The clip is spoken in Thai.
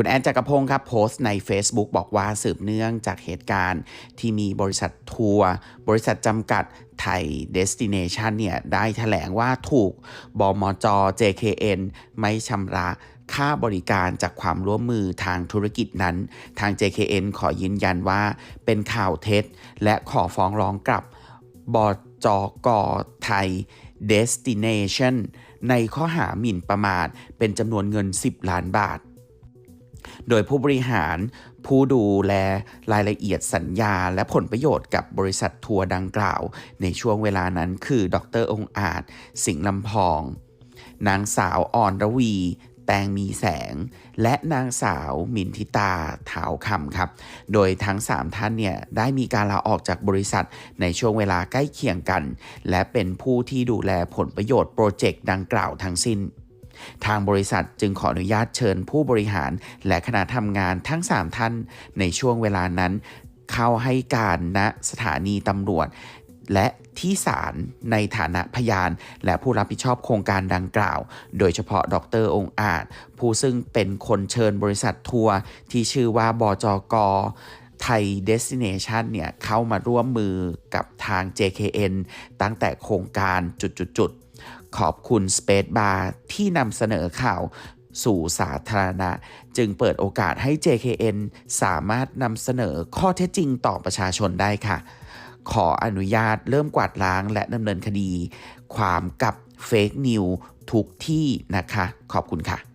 คุณแอนจักรพงศ์ครับโพสต์ใน Facebook บอกว่าสืบเนื่องจากเหตุการณ์ที่มีบริษัททัวร์บริษัทจำกัดไทย Destination เนี่ย ได้แถลงว่าถูกบมจ JKN ไม่ชำระค่าบริการจากความร่วมมือทางธุรกิจนั้น ทาง JKN ขอยืนยันว่าเป็นข่าวเท็จ และขอฟ้องร้องกลับบจกไทย Destination ในข้อหาหมิ่นประมาทเป็นจำนวนเงิน 10 ล้านบาท โดยผู้บริหารผู้ดูแลรายละเอียดสัญญา และผลประโยชน์กับบริษัททัวร์ดังกล่าว ในช่วงเวลานั้นคือ ดรองค์อาจ สิงห์ลำพอง นางสาวอ่อนระวี แตงมีแสง และนางสาวมินทิตาเถาวคำครับ โดยทั้ง 3 ท่านเนี่ยได้มีการลาออกจากบริษัทในช่วงเวลาใกล้เคียงกัน และเป็นผู้ที่ดูแลผลประโยชน์โปรเจกต์ดังกล่าวทั้งสิ้น ทางบริษัทจึงขออนุญาตเชิญผู้บริหาร และคณะทำงานทั้ง 3 ท่าน ในช่วงเวลานั้น เข้าให้การณสถานีตำรวจ และที่ศาลในฐานะพยาน และผู้รับผิดชอบโครงการดังกล่าว โดยเฉพาะดรองค์อาจ ผู้ซึ่งเป็นคนเชิญบริษัททัวร์ที่ชื่อว่าบจกไทย Destination เนี่ยเข้ามาร่วมมือกับทาง JKN ตั้งแต่โครงการจุดๆ ขอบคุณ Space Bar ที่นำเสนอข่าวสู่สาธารณะ จึงเปิดโอกาสให้ JKN สามารถนำเสนอข้อเท็จจริงต่อประชาชนได้ค่ะ ขออนุญาตเริ่มกวาดล้างและดำเนินคดี ความกับเฟกนิวทุกที่นะคะ ขอบคุณค่ะ